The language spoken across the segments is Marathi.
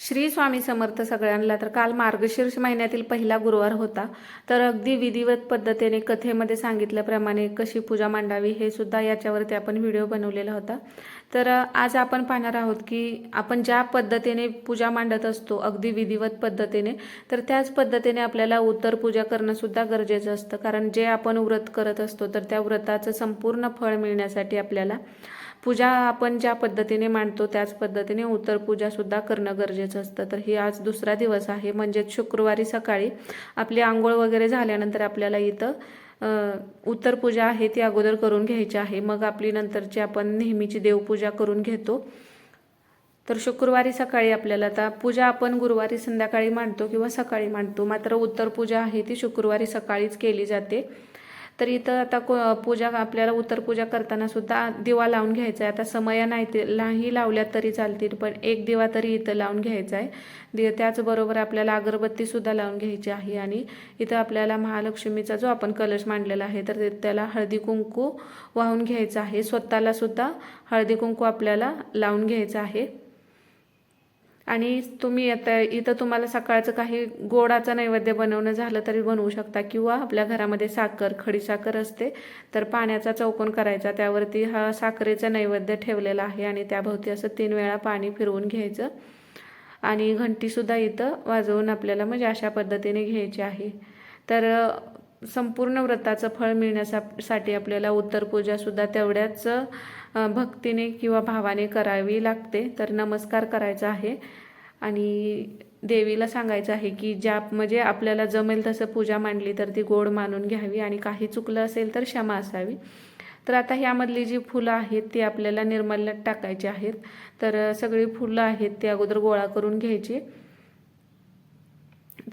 श्री स्वामी समर्थ सगळ्यांना तर काल मार्गशीर्ष महिन्यातील पहिला गुरुवार होता. तर अगदी विधिवत पद्धतीने कथेमध्ये सांगितल्याप्रमाणे कशी पूजा मांडावी हे सुद्धा याच्यावरती आपण व्हिडिओ बनवलेला होता. तर आज आपण पाहणार आहोत की आपण ज्या पद्धतीने पूजा मांडत असतो अगदी विधिवत पद्धतीने तर त्याच पद्धतीने आपल्याला उत्तर पूजा करणं सुद्धा गरजेचं असतं. कारण जे आपण व्रत करत असतो तर त्या व्रताचं संपूर्ण फळ मिळण्यासाठी आपल्याला पूजा आपण ज्या पद्धतीने मांडतो त्याच पद्धतीने उत्तर पूजा सुद्धा करणं गरजेचं असतं. तर ही आज दुसरा दिवस आहे. म्हणजेच शुक्रवारी सकाळी आपली आंघोळ वगैरे झाल्यानंतर आपल्याला इथं उत्तर पूजा आहे ती अगोदर करून घ्यायची आहे. मग आपली नंतरची आपण नेहमीची देवपूजा करून घेतो. तर शुक्रवारी सकाळी आपल्याला आता पूजा आपण गुरुवारी संध्याकाळी मांडतो किंवा सकाळी मांडतो. मात्र उत्तर पूजा आहे ती शुक्रवारी सकाळीच केली जाते. तर इथं आता को पूजा आपल्याला उत्तर पूजा करताना सुद्धा दिवा लावून घ्यायचा आहे. आता समय नाही ते नाही लावल्या तरी चालतील पण एक दिवा तरी इथं लावून घ्यायचा आहे. दि त्याचबरोबर आपल्याला अगरबत्तीसुद्धा लावून घ्यायची आहे आणि इथं आपल्याला महालक्ष्मीचा जो आपण कलश मांडलेला आहे तर त्याला हळदी कुंकू वाहून घ्यायचं आहे. स्वतःला सुद्धा हळदी कुंकू आपल्याला लावून घ्यायचं आहे. आणि तुम्ही आता इथं तुम्हाला सकाळचं काही गोडाचं नैवेद्य बनवणं झालं तरी बनवू शकता. किंवा आपल्या घरामध्ये साखर खडी साखर असते तर पाण्याचा चौकोन करायचा. त्यावरती हा साखरेचा नैवेद्य ठेवलेला आहे आणि त्याभोवती असं तीन वेळा पाणी फिरवून घ्यायचं. आणि घंटीसुद्धा इथं वाजवून आपल्याला म्हणजे अशा पद्धतीने घ्यायची आहे. तर संपूर्ण व्रताचं फळ मिळण्यासाठी आपल्याला उत्तर पूजासुद्धा तेवढ्याच भक्तीने किंवा भावाने करावी लागते तर नमस्कार करायचा आहे. आणि देवीला सांगायचं आहे की ज्या म्हणजे आपल्याला जमेल तसं पूजा मांडली तर ती गोड मानून घ्यावी आणि काही चुकलं असेल तर क्षमा असावी. तर आता ह्यामधली जी फुलं आहेत ती आपल्याला निर्मल्यात टाकायची आहेत. तर सगळी फुलं आहेत ती अगोदर गोळा करून घ्यायची.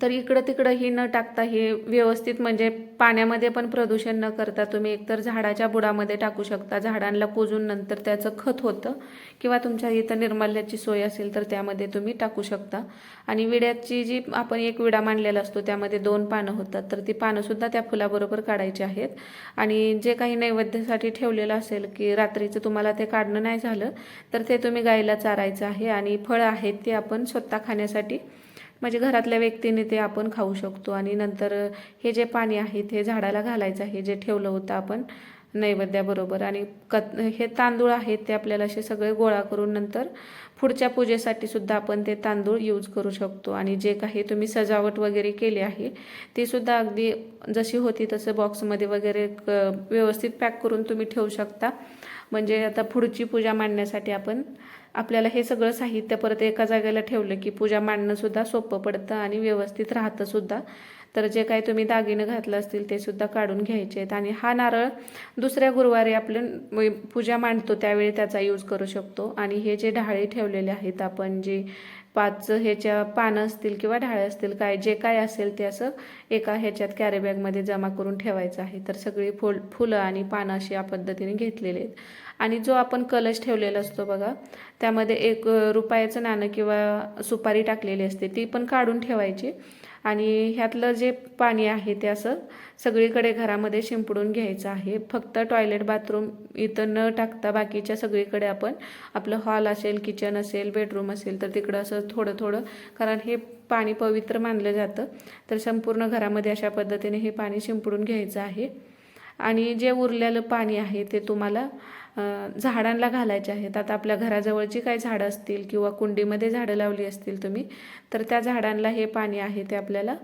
तर इकडं तिकडं ही न टाकता हे व्यवस्थित म्हणजे पाण्यामध्ये पण प्रदूषण न करता तुम्ही एकतर झाडाच्या बुडामध्ये टाकू शकता. झाडांना कुजून नंतर त्याचं खत होतं. किंवा तुमच्या इथं निर्माल्याची सोय असेल तर त्यामध्ये तुम्ही टाकू शकता. आणि विड्याची जी आपण एक विडा मांडलेला असतो त्यामध्ये दोन पानं होतात. तर ती पानंसुद्धा त्या फुलाबरोबर काढायची आहेत. आणि जे काही नैवेद्यासाठी ठेवलेलं असेल की रात्रीचं तुम्हाला ते काढणं नाही झालं तर ते तुम्ही गाईला चारायचं आहे. आणि फळं आहेत ते आपण स्वतः खाण्यासाठी म्हणजे घरातल्या व्यक्तीने ते आपण खाऊ शकतो आणि नंतर हे जे पाणी आहे ते झाडाला घालायचं आहे जे ठेवलं होतं आपण नैवेद्याबरोबर. आणि कत हे तांदूळ आहेत ते आपल्याला असे सगळे गोळा करून नंतर पुढच्या पूजेसाठी सुद्धा आपण ते तांदूळ यूज करू शकतो. आणि जे काही तुम्ही सजावट वगैरे केली आहे ती सुद्धा अगदी जशी होती तसं बॉक्समध्ये वगैरे क- व्यवस्थित पॅक करून तुम्ही ठेवू शकता. म्हणजे आता पुढची पूजा मांडण्यासाठी आपण आपल्याला हे सगळं साहित्य परत एका जागेला ठेवलं की पूजा मांडणंसुद्धा सोपं पडतं आणि व्यवस्थित राहतंसुद्धा तर जे काही तुम्ही दागिने घातलं असतील ते सुद्धा काढून घ्यायचे आहेत. आणि हा नारळ दुसऱ्या गुरुवारी आपण पूजा मांडतो त्यावेळी त्याचा यूज करू शकतो. आणि हे जे ढाळे ठेवलेले आहेत आपण जे पाच ह्याच्या पानं असतील किंवा ढाळे असतील काय जे काय असेल ते असं एका ह्याच्यात कॅरीबॅगमध्ये जमा करून ठेवायचं आहे. तर सगळी फुल फुलं आणि पानं अशी या पद्धतीने घेतलेली आहेत. आणि जो आपण कलश ठेवलेला असतो बघा त्यामध्ये एक रुपयाचं नाणं किंवा सुपारी टाकलेली असते ती पण काढून ठेवायची. आणि ह्यातलं जे पाणी आहे ते असं सगळीकडे घरामध्ये शिंपडून घ्यायचं आहे. फक्त टॉयलेट बाथरूम इथं न टाकता बाकीच्या सगळीकडे आपण आपलं हॉल असेल किचन असेल बेडरूम असेल तर तिकडं असं थोडं थोडं कारण हे पाणी पवित्र मानलं जातं. तर संपूर्ण घरामध्ये अशा पद्धतीने हे पाणी शिंपडून घ्यायचं आहे. आणि जे उरलेलं पाणी आहे ते तुम्हाला झाडांना घालायचे आहेत. आता आपल्या घराजवळची काही झाडं असतील किंवा कुंडीमध्ये झाडं लावली असतील तुम्ही तर त्या झाडांना हे पाणी आहे ते आपल्याला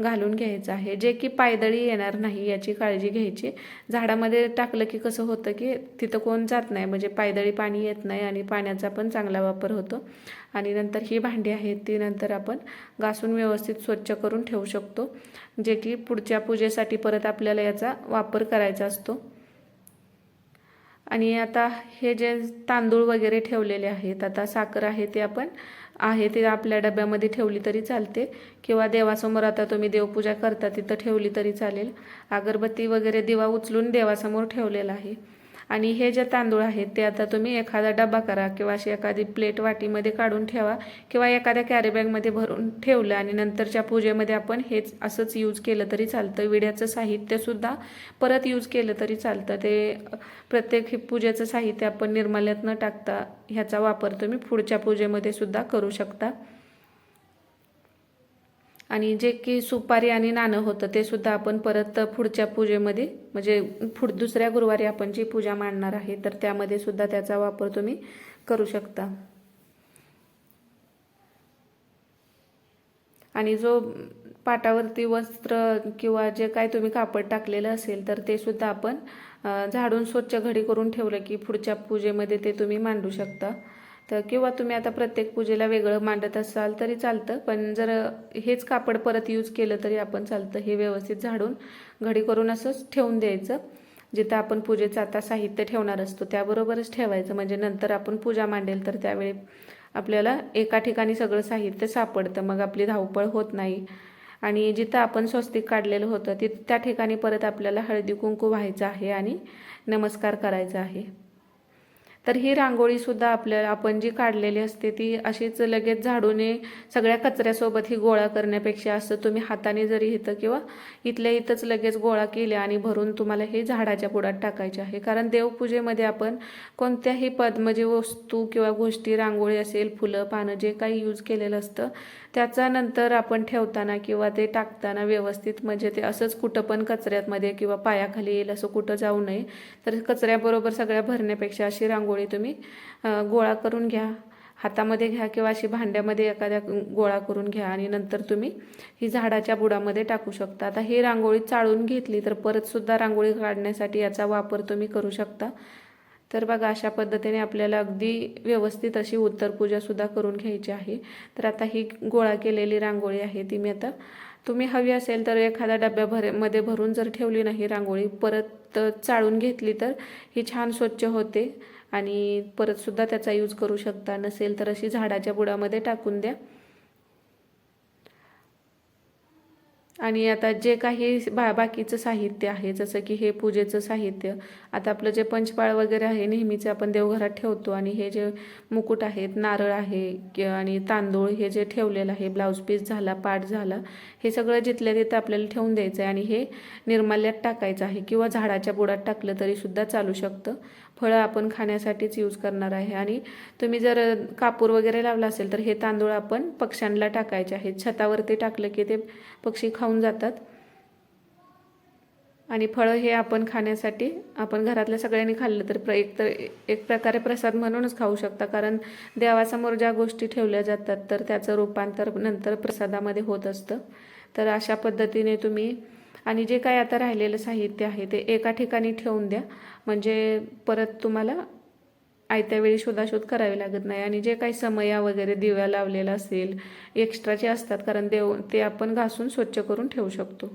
घालून घ्यायचं आहे. जे की पायदळी येणार नाही याची काळजी घ्यायची. झाडामध्ये टाकलं की कसं होतं की तिथं कोण जात नाही म्हणजे पायदळी पाणी येत नाही आणि पाण्याचा पण चांगला वापर होतो. आणि नंतर ही भांडी आहेत ती नंतर आपण घासून व्यवस्थित स्वच्छ करून ठेवू शकतो. जे की पुढच्या पूजेसाठी परत आपल्याला याचा वापर करायचा असतो. आणि आता हे जे तांदूळ वगैरे ठेवलेले आहेत आता साखर आहे ते आपण आहे ते आपल्या डब्यामध्ये ठेवली तरी चालते. किंवा देवासमोर आता तुम्ही देवपूजा करता तिथं ठेवली तरी चालेल. अगरबत्ती वगैरे दिवा उचलून देवासमोर ठेवलेला आहे. आणि हे जे तांदूळ आहेत ते आता तुम्ही एखादा डबा करा किंवा अशी एखादी प्लेट वाटीमध्ये काढून ठेवा किंवा एखाद्या कॅरीबॅगमध्ये भरून ठेवलं आणि नंतरच्या पूजेमध्ये आपण हेच असंच यूज केलं तरी चालतं. विड्याचं साहित्यसुद्धा परत यूज केलं तरी चालतं. ते प्रत्येक हे पूजेचं साहित्य आपण निर्माल्यात न टाकता ह्याचा वापर तुम्ही पुढच्या पूजेमध्ये सुद्धा करू शकता. आणि जे की सुपारी आणि नाणं होतं ते सुद्धा आपण परत पुढच्या पूजेमध्ये म्हणजे पुढ दुसऱ्या गुरुवारी आपण जी पूजा मांडणार आहे तर त्यामध्ये सुद्धा त्याचा वापर तुम्ही करू शकता. आणि जो पाटावरती वस्त्र किंवा जे काय तुम्ही कापड टाकलेलं असेल तर ते सुद्धा आपण झाडून स्वच्छ घडी करून ठेवलं की पुढच्या पूजेमध्ये ते तुम्ही मांडू शकता. तर किंवा तुम्ही आता प्रत्येक पूजेला वेगळं मांडत असाल तरी चालतं. पण जर हेच कापड परत यूज केलं तरी आपण चालतं. हे व्यवस्थित झाडून घडी करून असंच ठेवून द्यायचं. जिथं आपण पूजेचं आता साहित्य ठेवणार असतो त्याबरोबरच ठेवायचं. म्हणजे नंतर आपण पूजा मांडेल तर त्यावेळी आपल्याला एका ठिकाणी सगळं साहित्य सापडतं. मग आपली धावपळ होत नाही. आणि जिथं आपण स्वस्तिक काढलेलं होतं तिथं त्या ठिकाणी परत आपल्याला हळदी कुंकू व्हायचं आहे आणि नमस्कार करायचा आहे. तर ही रांगोळीसुद्धा आपल्याला आपण जी काढलेली असते ती अशीच लगेच झाडूने सगळ्या कचऱ्यासोबत ही गोळा करण्यापेक्षा असं तुम्ही हाताने जरी इथं किंवा इथल्या इथंच लगेच गोळा केल्या आणि भरून तुम्हाला हे झाडाच्या पुढात टाकायचे आहे. कारण देवपूजेमध्ये आपण कोणत्याही पद्म जे वस्तू किंवा गोष्टी रांगोळी असेल फुलं पानं जे काही यूज केलेलं असतं त्याचा नंतर आपण ठेवताना किंवा ते टाकताना व्यवस्थित म्हणजे ते असंच कुठं पण कचऱ्यातमध्ये किंवा पायाखाली येईल असं कुठं जाऊ नये. तर कचऱ्याबरोबर सगळ्या भरण्यापेक्षा अशी रांगोळी तुम्ही गोळा करून घ्या. हातामध्ये घ्या किंवा अशी भांड्यामध्ये एखाद्या गोळा करून घ्या आणि नंतर तुम्ही ही झाडाच्या बुडामध्ये टाकू शकता. आता ही रांगोळी चाळून घेतली तर परतसुद्धा रांगोळी काढण्यासाठी याचा वापर तुम्ही करू शकता. तर बघा अशा पद्धतीने आपल्याला अगदी व्यवस्थित अशी उत्तरपूजासुद्धा करून घ्यायची आहे. तर आता ही गोळा केलेली रांगोळी आहे ती मी आता तुम्ही हवी असेल तर एखाद्या डब्या भरमध्ये भरून जर ठेवली नाही रांगोळी परत चाळून घेतली तर ही छान स्वच्छ होते. आणि परतसुद्धा त्याचा यूज करू शकता. नसेल तर अशी झाडाच्या बुडामध्ये टाकून द्या. आणि आता जे काही बा बाकीचं साहित्य आहे जसं की हे पूजेचं साहित्य आता आपलं जे पंचपाळ वगैरे आहे नेहमीचं आपण देवघरात ठेवतो आणि हे जे मुकुट आहेत नारळ आहे कि- आणि तांदूळ हे जे ठेवलेलं आहे ब्लाऊज पीस झाला पाट झाला हे सगळं जिथल्या तिथं आपल्याला ठेवून द्यायचं आहे आणि हे निर्माल्यात टाकायचं आहे किंवा झाडाच्या बुडात टाकलं तरीसुद्धा चालू शकतं. फळं आपण खाण्यासाठीच यूज करणार आहे आणि तुम्ही जर कापूर वगैरे लावला असेल तर हे तांदूळ आपण पक्ष्यांना टाकायचे आहेत. छतावरती टाकलं की ते पक्षी खाऊन जातात. आणि फळं हे आपण खाण्यासाठी आपण घरातल्या सगळ्यांनी खाल्लं तर प्र एक तर एक प्रकारे प्रसाद म्हणूनच खाऊ शकता. कारण देवासमोर ज्या गोष्टी ठेवल्या जातात तर त्याचं रूपांतर नंतर प्रसादामध्ये होत असतं. तर अशा पद्धतीने तुम्ही आणि जे काय आता राहिलेलं साहित्य आहे ते एका ठिकाणी ठेवून द्या. म्हणजे परत तुम्हाला आयत्या वेळी शोधाशोध करावी लागत नाही. आणि जे काही समया वगैरे दिव्या लावलेला असेल एक्स्ट्राचे असतात कारण देव ते आपण घासून स्वच्छ करून ठेवू शकतो.